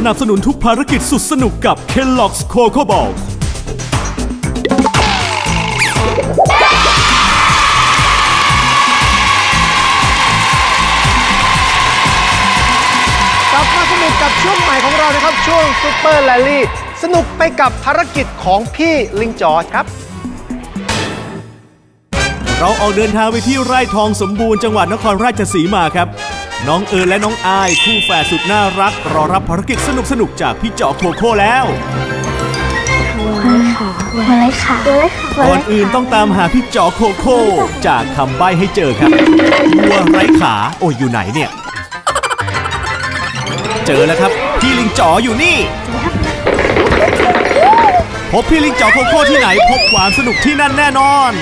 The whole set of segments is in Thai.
สนับสนุนทุกภารกิจสุดสนุกกับ Kellogg's Cocoa Ball กลับมาสนุกกับช่วงใหม่ของเรานะครับ ช่วงซูเปอร์แ l ลี่สนุกไปกับภารกิจของพี่ลิงจอร์จครับ เราออกเดินทางไปที่ไร่ทองสมบูรณ์จังหวัดนครราชสีมาครับ น้องเอิญและน้องอาย คู่แฝดสุดน่ารัก รอรับภารกิจสนุกๆจากพี่เจาะโคโค่แล้ววัวไรค่ะวัวไรค่ะก่อนอื่นต้องตามหาพี่เจาะโคโค่จากคำใบ้ให้เจอครับวัวไร้ขา โอ้ยอยู่ไหนเนี่ย เจอแล้วครับ พี่ลิงจ๋ออยู่นี่ พบพี่ลิงจ๋อโคโค่ที่ไหน พบความสนุกที่นั่นแน่นอน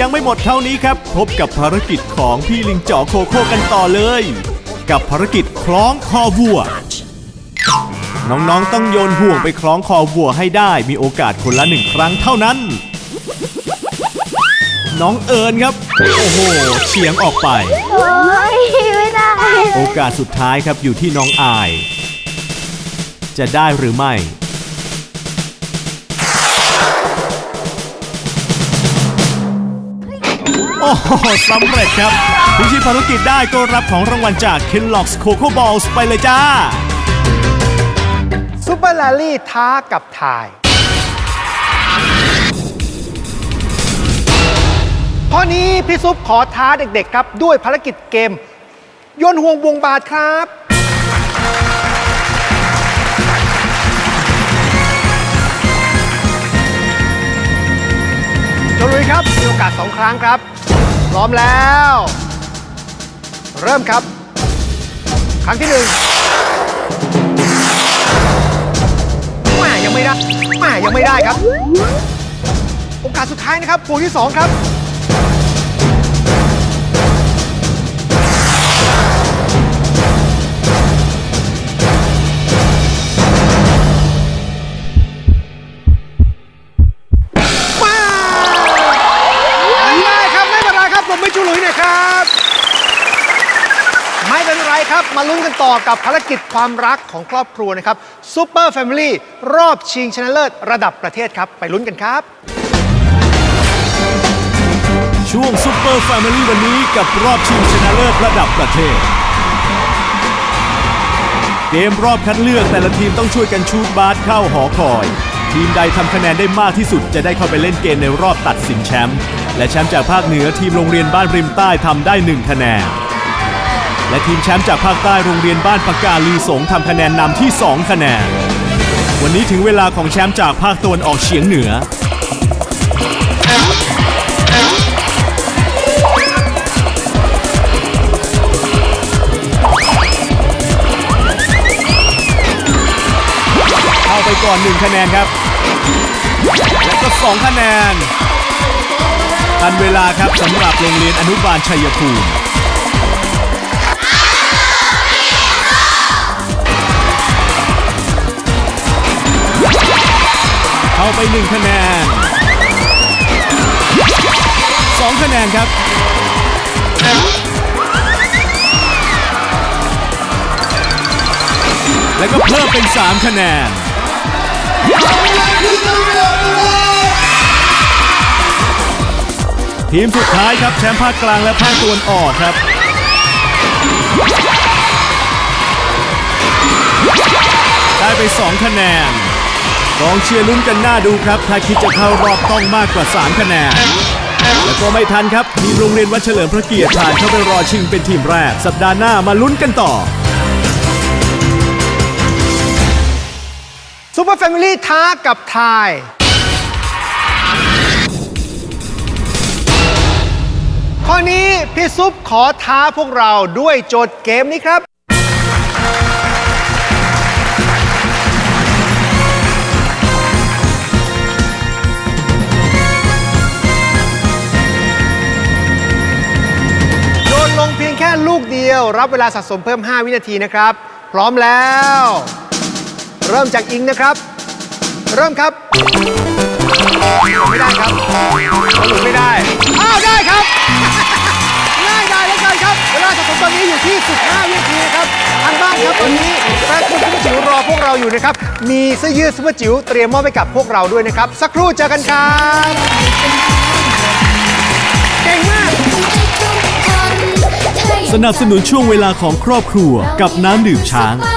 ยังไม่หมดเท่านี้ครับ พบกับภารกิจของพี่ลิงจ๋อโคโค่กันต่อเลย กับภารกิจคล้องคอวัว น้องๆต้องโยนห่วงไปคล้องคอวัวให้ได้ มีโอกาสคนละหนึ่งครั้งเท่านั้น น้องเอิญครับ โอ้โหเฉียงออกไป โอ้ยไม่ได้ โอกาสสุดท้ายครับอยู่ที่น้องอาย จะได้หรือไม่ อ้โหสำเร็จครับพิชิตภารกิจได้ก็รับของรางวัลจาก Kellogg's Coco Balls ไปเลยจ้า ซูเปอร์แ l ลี่ท้ากับทาย ข้อนี้พี่ซุปขอท้าเด็กๆครับ ด้วยภารกิจเกม โยนห่วงวงบาทครับโจลุยครับมีโอกาสสองครั้งครับ ร้อมแล้ว เริ่มครับ ครั้งที่หนึ่งแหม่ยังไม่ได้แหม่ยังไม่ได้ครับ โอกาสสุดท้ายนะครับพวงที่สองครับ มาลุ้นกันต่อกับภารกิจความรักของครอบครัวนะครับซูเปอร์แฟมิลี่รอบชิงชนะเลิศระดับประเทศครับ ไปลุ้นกันครับ ช่วงซุปเปอร์แฟมิลี่วันนี้กับรอบชิงชนะเลิศระดับประเทศ เกมรอบคัดเลือกแต่ละทีมต้องช่วยกันชูดบาสเข้าหอคอย ทีมใดทำคะแนนได้มากที่สุดจะได้เข้าไปเล่นเกมในรอบตัดสินแชมป์และแชมป์จากภาคเหนือทีมโรงเรียนบ้านริมใต้ทำได้1คะแนน และทีมแชมป์จากภาคใต้โรงเรียนบ้านปากกาลีสงทำคะแนนนำที่ 2 คะแนน วันนี้ถึงเวลาของแชมป์จากภาคตะวันออกเฉียงเหนือ เข้าไปก่อน 1 คะแนนครับ แล้วก็ 2 คะแนนทันเวลาครับสำหรับโรงเรียนอนุบาลชัยภูมิ เข้าไป 1 คะแนน 2 คะแนนครับ แล้วก็เพิ่มเป็น 3 คะแนน ทีมสุดท้ายครับแชมป์ภาคกลางและภาคตะวันออกครับได้ไป 2 คะแนน กองเชียร์ลุ้นกันหน้าดูครับ ถ้าคิดจะเข้ารอบต้องมากกว่า 3 คะแนน แล้วก็ไม่ทันครับทีมโรงเรียนวัดเฉลิมพระเกียรติผ่านเข้าไปรอชิงเป็นทีมแรก สัปดาห์หน้ามาลุ้นกันต่อซูเปอร์แฟมิลี่ท้ากับทาย ข้อนี้พี่ซุปขอท้าพวกเราด้วยโจทย์เกมนี้ครับ ดียว รับเวลาสะสมเพิ่ม 5 วินาทีนะครับ พร้อมแล้ว เริ่มจากอิงนะครับ เริ่มครับ ไม่ได้ครับสรุปไม่ได้ อ้าว ได้ครับ ง่ายดายเหลือเกินครับ เวลาสะสมตอนนี้อยู่ที่ 15 วินาทีนะครับทางบ้านครับตอนนี้แฟนคุณซุปเปอร์จิ๋วรอพวกเราอยู่นะครับ มีเสื้อยืดซุปเปอร์จิ๋วเตรียมมอบให้กับพวกเราด้วยนะครับ สักครู่เจอกันครับ นับสนุนช่วงเวลาของครอบครัวกับน้ำดื่มช้าง